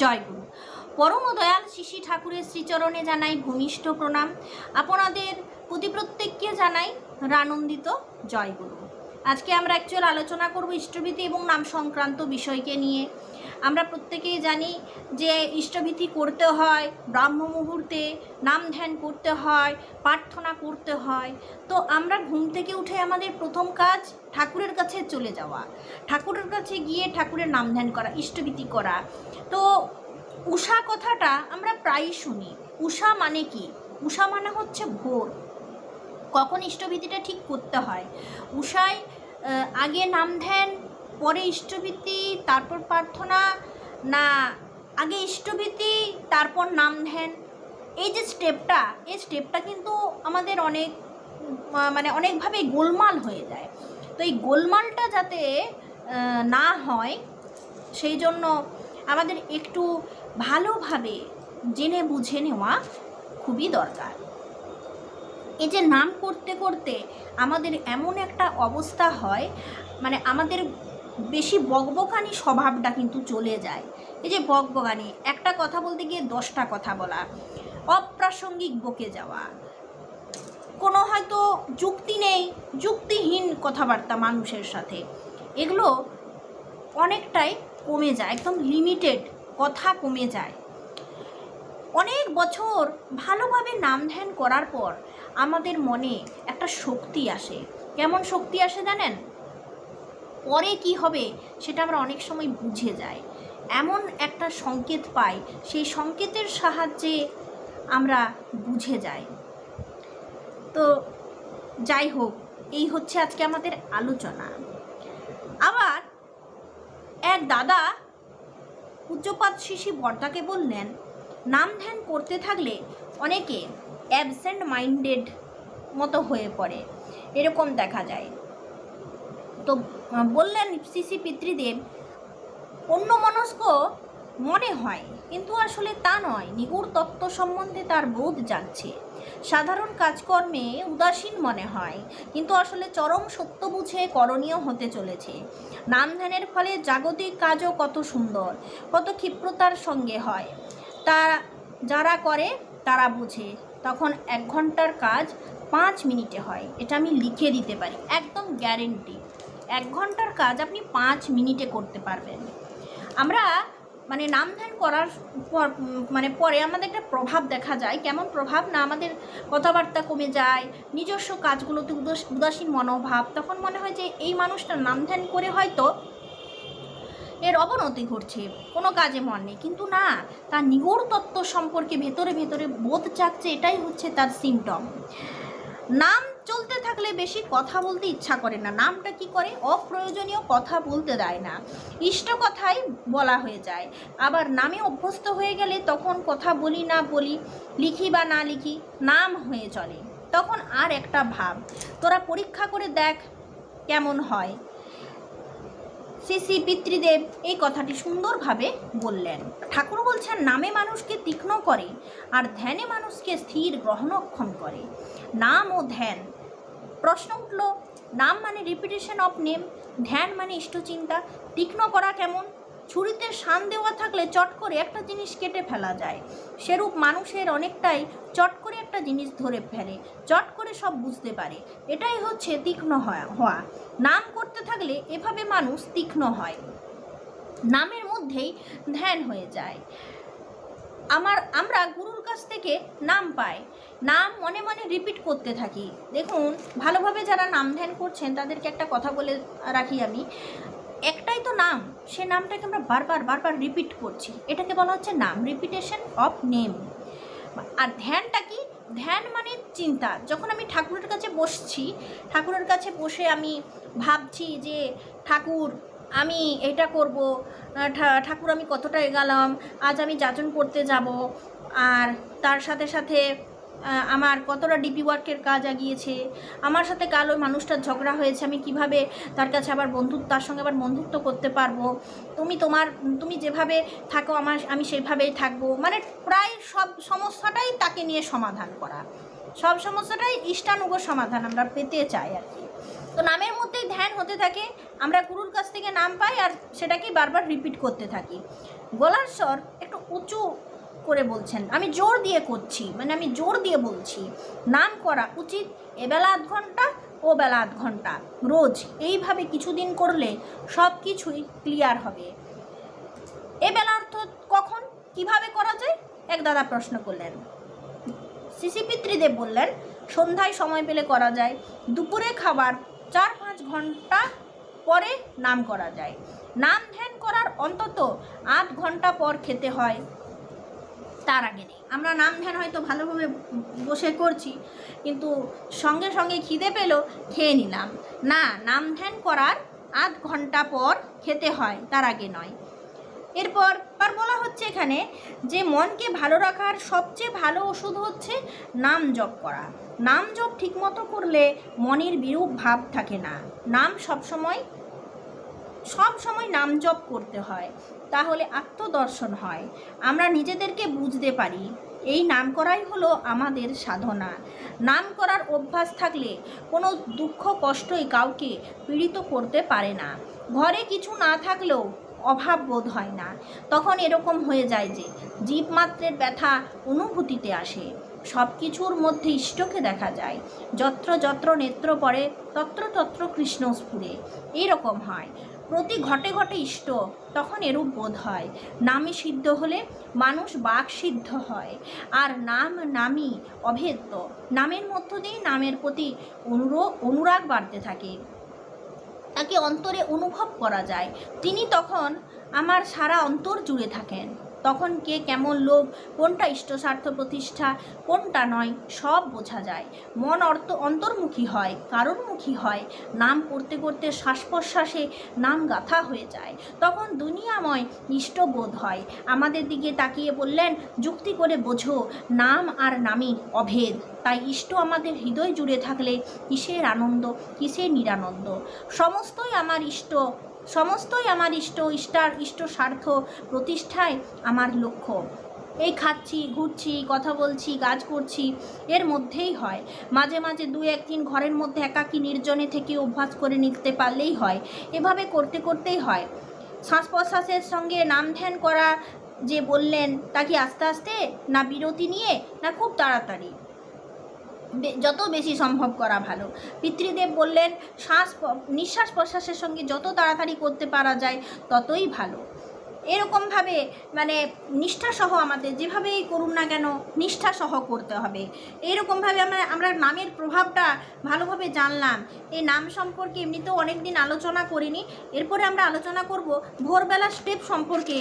জয়গুরু। পরম দয়াল শিশি ঠাকুরের শ্রীচরণে জানাই ভূমিষ্ঠ প্রণাম। আপনাদের প্রতি প্রত্যেককে জানাই রানন্দিত জয়গুরু। আজকে আমরা অ্যাকচুয়াল আলোচনা করব ইষ্টভীতি এবং নাম সংক্রান্ত বিষয়কে নিয়ে। আমরা প্রত্যেকেই জানি যে ইষ্টভীতি করতে হয়, ব্রাহ্ম মুহূর্তে নাম ধ্যান করতে হয়, প্রার্থনা করতে হয়। তো আমরা ঘুম থেকে উঠে আমাদের প্রথম কাজ ঠাকুরের কাছে চলে যাওয়া। ঠাকুরের কাছে গিয়ে ঠাকুরের নাম ধ্যান করা ইষ্টভীতি করা। তো উষা কথাটা আমরা প্রায়ই শুনি। উষা মানে কি? উষা মানে হচ্ছে ভোর। কখন ইষ্টভীতিটা ঠিক করতে হয়? উষায় আগে নাম ধ্যান পরে ইষ্টভীতি, তারপর প্রার্থনা, না, আগে ইষ্টভীতি, তারপর নাম ধ্যান। এই যে স্টেপটা এই স্টেপটা কিন্তু আমাদের অনেক মানে অনেকভাবে গোলমাল হয়ে যায়। তো এই গোলমালটা যাতে না হয়, সেই জন্য আমাদের একটু ভালোভাবে জেনে বুঝে নেওয়া খুবই দরকার। এই যে নাম করতে করতে আমাদের এমন একটা অবস্থা হয় মানে আমাদের বেশি বকবকানি স্বভাবটা কিন্তু চলে যায়। এই যে বকবকানি, একটা কথা বলতে গিয়ে দশটা কথা বলা। অপ্রাসঙ্গিক বকে যাওয়া। কোনো হয়তো যুক্তি নেই, যুক্তিহীন কথাবার্তা মানুষের সাথে। এগুলো অনেকটাই কমে যায়, একদম লিমিটেড কথা কমে যায়। অনেক বছর ভালোভাবে নাম ধ্যান করার পর আমাদের মনে একটা শক্তি আসে। কেমন শক্তি আসে জানেন? পরে কি হবে সেটা আমরা অনেক সময় বুঝে যাই। এমন একটা সংকেত পাই, সেই সংকেতের সাহায্যে আমরা বুঝে যাই। তো যাই হোক, এই হচ্ছে আজকে আমাদের আলোচনা। আবার এক দাদা পূজ্যপাত শিশি বর্দাকে বললেন, নাম ধ্যান করতে থাকলে অনেকে অ্যাবসেন্ট মাইন্ডেড মতো হয়ে পড়ে। এরকম দেখা যায়। তো বললেন শিশি পিতৃদেব অন্য মনস্ক মনে হয়, কিন্তু আসলে তা নয়। নিগুড় তত্ত্ব সম্বন্ধে তার বোধ যাচ্ছে সাধারণ কাজকর্মে উদাসীন মনে হয়, কিন্তু আসলে চরম সত্য বুঝে করণীয় হতে চলেছে। নাম ধ্যানের ফলে জাগতিক কাজও কত সুন্দর, কত ক্ষিপ্রতার সঙ্গে হয়। তা যারা করে, তারা বুঝে। তখন এক ঘণ্টার কাজ পাঁচ মিনিটে হয়, এটা আমি লিখে দিতে পারি, একদম গ্যারেন্টি এক ঘণ্টার কাজ আপনি পাঁচ মিনিটে করতে পারবেন। আমরা মানে নাম ধ্যান করার পর মানে পরে আমাদের একটা প্রভাব দেখা যায়। কেমন প্রভাব? না, আমাদের কথাবার্তা কমে যায়, নিজস্ব কাজগুলোতে উদাস- উদাসীন মনোভাব, তখন মনে হয় যে এই মানুষটা নাম ধ্যান করে হয়তো এর অবনতি ঘটছে, কোনো কাজে মন নেই। কিন্তু না, তার নিগূঢ় তত্ত্ব সম্পর্কে ভেতরে ভেতরে বোধ চাকছে এটাই হচ্ছে তার সিমটম নাম চলতে থাকলে বেশি কথা বলতে ইচ্ছা করে না। নামটা কি করে? অপ্রয়োজনীয় কথা বলতে দেয় না। ইষ্ট কথাই বলা হয়ে যায়। আবার নামে অভ্যস্ত হয়ে গেলে তখন কথা বলি না বলি, লিখি বা না লিখি, নাম হয়ে চলে। তখন আর একটা ভাব, তোরা পরীক্ষা করে দেখ কেমন হয়। শ্রী শ্রী পিতৃদেব এই কথাটি সুন্দরভাবে বললেন। ঠাকুর বলছেন, নামে মানুষকে তীক্ষ্ণ করে, আর ধ্যানে মানুষকে স্থির গ্রহণক্ষম করে। নাম ও ধ্যান প্রশ্ন উঠল, নাম মানে রিপিটেশন অফ নেম ধ্যান মানে ইষ্টচিন্তা, তীক্ষ্ণ করা কেমন? ছুরিতে শান দেওয়া থাকলে চট করে একটা জিনিস কেটে ফেলা যায়। সেরূপ মানুষের অনেকটাই চট করে একটা জিনিস ধরে ফেলে, চট করে সব বুঝতে পারে। এটাই হচ্ছে তীক্ষ্ণ হওয়া। নাম করতে থাকলে এভাবে মানুষ তীক্ষ্ণ হয়। নামের মধ্যেই ধ্যান হয়ে যায়। আমার, আমরা গুরুর কাছ থেকে নাম পাই। নাম মনে মনে রিপিট করতে থাকি। দেখুন, ভালোভাবে যারা নাম ধ্যান করছেন, তাদেরকে একটা কথা বলে রাখি আমি। একটাই তো নাম, সে নামটাকে আমরা বারবার বারবার রিপিট করছি। এটাকে বলা হচ্ছে নাম রিপিটেশন অফ নেম আর ধ্যানটা কি? ধ্যান মানে চিন্তা। যখন আমি ঠাকুরের কাছে বসছি, ঠাকুরের কাছে বসে আমি ভাবছি যে ঠাকুর আমি এটা করব ঠাকুর আমি কতটা এগালাম, আজ আমি যাচন করতে যাব, আর তার সাথে সাথে আমার কতটা ডিপি ওয়ার্কের কাজ আগিয়েছে, আমার সাথে কাল ওই মানুষটার ঝগড়া হয়েছে, আমি কীভাবে তার কাছে আবার বন্ধুত্ব তার সঙ্গে আবার বন্ধুত্ব করতে পারব, তুমি তোমার, তুমি যেভাবে থাকো আমার, আমি সেভাবেই থাকব মানে প্রায় সব সমস্যাটাই তাকে নিয়ে সমাধান করা, সব সমস্যাটাই ইষ্টানুগ সমাধান আমরা পেতে চাই আর কি। তো নামের মধ্যেই ধ্যান হতে থাকে, আমরা গুরুর কাছ থেকে নাম পাই আর সেটাকেই বারবার রিপিট করতে থাকি। গলার স্বর একটু উঁচু করে বলছেন, আমি জোর দিয়ে করছি মানে আমি জোর দিয়ে বলছি, নাম করা উচিত এবেলা আধ ঘণ্টা, ও বেলা আধ ঘণ্টা, রোজ এইভাবে কিছুদিন করলে সব কিছুই ক্লিয়ার হবে। এ বেলা অর্থ কখন, কীভাবে করা যায়? এক দাদা প্রশ্ন করলেন। শিশি পিতৃদেব বললেন, সন্ধ্যায় সময় পেলে করা যায়, দুপুরে খাবার চার পাঁচ ঘণ্টা পরে নাম করা যায়। নাম ধ্যান করার অন্তত আধ ঘণ্টা পর খেতে হয়। তার আগে নেই। আমরা নাম ধ্যান হয়তো ভালোভাবে বসে করছি, কিন্তু সঙ্গে সঙ্গে খিদে পেল, খেয়ে নিলাম। না, নাম ধ্যান করার আধ ঘণ্টা পর খেতে হয়, তার আগে নয়। এরপর আর বলা হচ্ছে এখানে যে মনকে ভালো রাখার সবচেয়ে ভালো ওষুধ হচ্ছে নাম জপ করা। নাম জপ ঠিকমতো করলে মনের বিরূপ ভাব থাকে না। নাম সবসময় সব সময় নাম জপ করতে হয়, তাহলে আত্মদর্শন হয়। আমরা নিজেদেরকে বুঝতে পারি, এই নাম করাই হলো আমাদের সাধনা। নাম করার অভ্যাস থাকলে কোনো দুঃখ কষ্টই কাউকে পীড়িত করতে পারে না। ঘরে কিছু না থাকলেও অভাব বোধ হয় না। তখন এরকম হয়ে যায় যে, জীবমাত্রের ব্যথা অনুভূতিতে আসে। সব কিছুর মধ্যে ইষ্টকে দেখা যায়। যত্র যত্র নেত্র পড়ে, তত্র তত্র কৃষ্ণ স্ফুরে এইরকম হয়। প্রতি ঘটে ঘটে ইষ্ট, তখন এরূপ বোধ হয়। নামে সিদ্ধ হলে মানুষ বাক সিদ্ধ হয়। আর নাম নামই অভেদ্য। নামের মধ্য দিয়ে নামের প্রতি অনুরো, অনুরাগ বাড়তে থাকে। তাকে অন্তরে অনুভব করা যায়। তিনি তখন আমার সারা অন্তর জুড়ে থাকেন। তখন কে কেমন লোভ কোনটা ইষ্টস্বার্থ প্রতিষ্ঠা, কোনটা নয়, সব বোঝা যায়। মন অর্থ অন্তর্মুখী হয়, কারণমুখী হয়। নাম করতে করতে শ্বাস প্রশ্বাসে নাম গাথা হয়ে যায়। তখন দুনিয়াময় ইষ্টবোধ হয়। আমাদের দিকে তাকিয়ে বললেন, যুক্তি করে বোঝো, নাম আর নামই অভেদ। তাই ইষ্ট আমাদের হৃদয় জুড়ে থাকলে কিসের আনন্দ, কিসের নিরানন্দ? সমস্তই আমার ইষ্ট, সমস্তই আমার ইষ্ট, ইষ্টার ইষ্ট স্বার্থ প্রতিষ্ঠায় আমার লক্ষ্য। এই খাচ্ছি, ঘুরছি, কথা বলছি, কাজ করছি, এর মধ্যেই হয়। মাঝে মাঝে দু একদিন ঘরের মধ্যে একাকী নির্জনে থেকে অভ্যাস করে নিতে পারলেই হয়, এভাবে করতে করতেই হয়। শ্বাস প্রশ্বাসের সঙ্গে নাম ধ্যান করা যে বললেন, তা কি আস্তে আস্তে না বিরতি নিয়ে না খুব তাড়াতাড়ি? যত বেশি সম্ভব করা ভালো। পিতৃদেব বললেন, শ্বাস নিঃশ্বাস প্রশ্বাসের সঙ্গে যত তাড়াতাড়ি করতে পারা যায়, ততই ভালো। এরকমভাবে মানে নিষ্ঠাসহ আমাদের যেভাবেই করুন না কেন, নিষ্ঠাসহ করতে হবে। এইরকমভাবে আমরা আমরা নামের প্রভাবটা ভালোভাবে জানলাম। এই নাম সম্পর্কে এমনিতেও অনেক দিন আলোচনা করিনি। এরপরে আমরা আলোচনা করব ভোরবেলা স্টেপ সম্পর্কে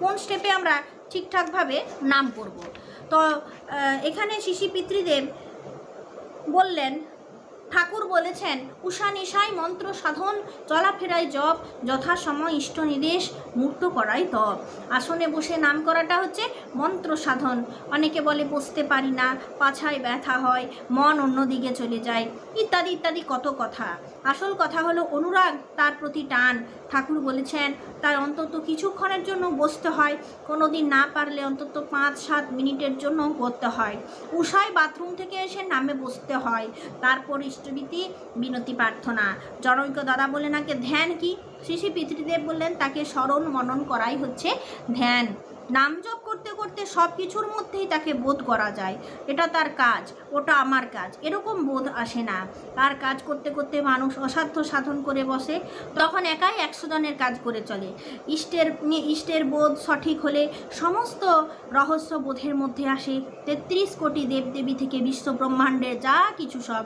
কোন স্টেপে আমরা ঠিকঠাকভাবে নাম করব। তো এখানে শিশি পিতৃদেব বললেন, ঠাকুর বলেছেন, উষা নিশায় মন্ত্র সাধন চলাফেরায় জপ যথাসময় ইষ্ট নির্দেশ মুক্ত করাই তপ। আসনে বসে নাম করাটা হচ্ছে মন্ত্র সাধন। অনেকে বলে, বসতে পারি না, পাছায় ব্যথা হয়, মন অন্যদিকে চলে যায়। ইত্যাদি ইত্যাদি কত কথা। আসল কথা হলো অনুরাগ তার প্রতি টান। ঠাকুর বলেছেন তাই অন্তত কিছুক্ষণের জন্য বসতে হয় কোনো দিন না পারলে অন্তত পাঁচ সাত মিনিটের জন্য করতে হয়। উষায় বাথরুম থেকে এসে নামে বসতে হয়। তারপর ইষ্টভীতি বিনতি, প্রার্থনা। জনৈক দাদা বললেন আগে ধ্যান কি? শ্রী শ্রী পিতৃদেব বললেন, তাকে স্মরণ মনন করাই হচ্ছে ধ্যান। নাম জপ করতে করতে সব কিছুর মধ্যেই তাকে বোধ করা যায়। এটা তার কাজ, ওটা আমার কাজ। এরকম বোধ আসে না। তার কাজ করতে করতে মানুষ অসাধ্য সাধন করে বসে, তখন একাই একশো জনের কাজ করে চলে। ইষ্টের ইষ্টের বোধ সঠিক হলে সমস্ত রহস্য বোধের মধ্যে আসে। তেত্রিশ কোটি দেবদেবী থেকে বিশ্ব ব্রহ্মাণ্ডের যা কিছু সব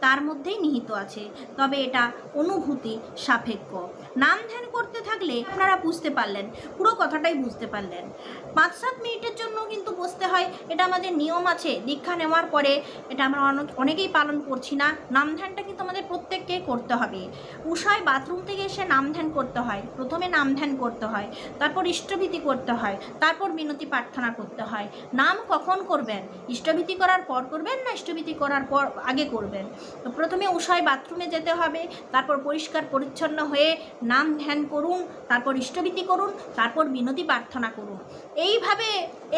তার মধ্যেই নিহিত আছে। তবে এটা অনুভূতি সাপেক্ষ। নাম ধ্যান করতে থাকলে আপনারা বুঝতে পারলেন, পুরো কথাটাই বুঝতে পারলেন। পাঁচ সাত মিনিটের জন্য কিন্তু বসতে হয়, এটা আমাদের নিয়ম আছে, দীক্ষা নেওয়ার পরে এটা আমরা অনেক- অনেকেই পালন করছি না নাম ধ্যানটা কিন্তু আমাদের প্রত্যেককে করতে হবে। উষায় বাথরুম থেকে এসে নাম ধ্যান করতে হয়, প্রথমে নাম ধ্যান করতে হয়, তারপর ইষ্টভীতি করতে হয়, তারপর মিনতি প্রার্থনা করতে হয়। নাম কখন করবেন? ইষ্টভীতি করার পর করবেন না ইষ্টভীতি করার পর আগে করবেন? প্রথমে উষায় বাথরুমে যেতে হবে, তারপর পরিষ্কার পরিচ্ছন্ন হয়ে নাম ধ্যান করুন, তারপর ইষ্টভীতি করুন, তারপর বিনতি প্রার্থনা করুন। এইভাবে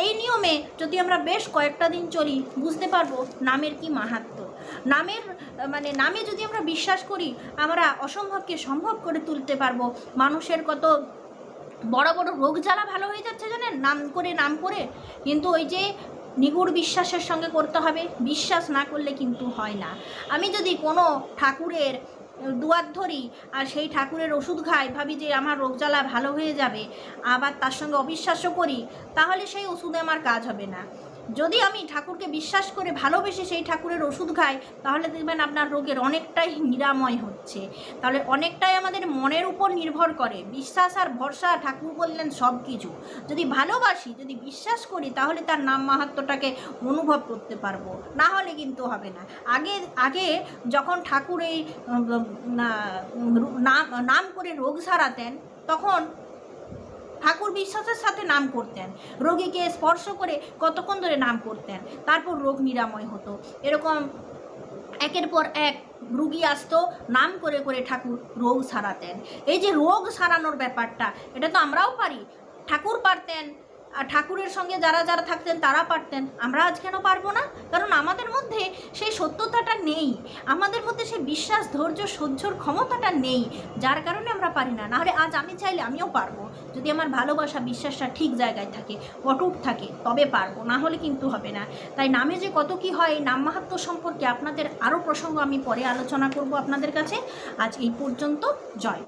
এই নিয়মে যদি আমরা বেশ কয়েকটা দিন চলি, বুঝতে পারব নামের কি মাহাত্ম্য নামের মানে নামে যদি আমরা বিশ্বাস করি, আমরা অসম্ভবকে সম্ভব করে তুলতে পারব। মানুষের কত বড় বড় রোগ জ্বালা ভালো হয়ে যাচ্ছে জানেন? নাম করে নাম করে। কিন্তু ওই যে নিগুড় বিশ্বাসের সঙ্গে করতে হবে, বিশ্বাস না করলে কিন্তু হয় না। আমি যদি কোনো ঠাকুরের দুয়ার ধরি আর সেই ঠাকুরের ওষুধ খাই, ভাবি যে আমার রোগ জ্বালা ভালো হয়ে যাবে, আবার তার সঙ্গে অবিশ্বাসও করি, তাহলে সেই ওষুধে আমার কাজ হবে না। যদি আমি ঠাকুরকে বিশ্বাস করে ভালোবেসে সেই ঠাকুরের ওষুধ খাই, তাহলে দেখবেন আপনার রোগের অনেকটাই নিরাময় হচ্ছে। তাহলে অনেকটাই আমাদের মনের উপর নির্ভর করে। বিশ্বাস আর ভরসা, ঠাকুর বললেন সব কিছু। যদি ভালোবাসি, যদি বিশ্বাস করি, তাহলে তার নাম মাহাত্মটাকে অনুভব করতে পারব। না হলে কিন্তু হবে না। আগে আগে যখন ঠাকুর এই নাম নাম করে রোগ সারাতেন, তখন ঠাকুর বিশ্বাসের সাথে নাম করতেন। রোগীকে স্পর্শ করে কতক্ষণ ধরে নাম করতেন? তারপর রোগ নিরাময় হতো। এরকম একের পর এক রুগী আসতো, নাম করে করে ঠাকুর রোগ সারাতেন। এই যে রোগ সারানোর ব্যাপারটা, এটা তো আমরাও পারি। ঠাকুর পারতেন ঠাকুরের সঙ্গে যারা যারা থাকতেন তারা পারতেন। আমরা আজ কেন পারব না? কারণ আমাদের মধ্যে সেই সত্যতাটা নেই। আমাদের মধ্যে সেই বিশ্বাস, ধৈর্য, সহ্যর ক্ষমতাটা নেই। যার কারণে আমরা পারি না। নাহলে আজ আমি চাইলে আমিও পারব। যদি আমার ভালোবাসা, বিশ্বাসটা ঠিক জায়গায় থাকে, অটুট থাকে, তবে পারব। না হলে কিন্তু হবে না। তাই নামে যে কত কি হয়, এই নাম মাহাত্ম্য সম্পর্কে আপনাদের আরও প্রসঙ্গ আমি পরে আলোচনা করব আপনাদের কাছে। আজ এই পর্যন্ত জয়।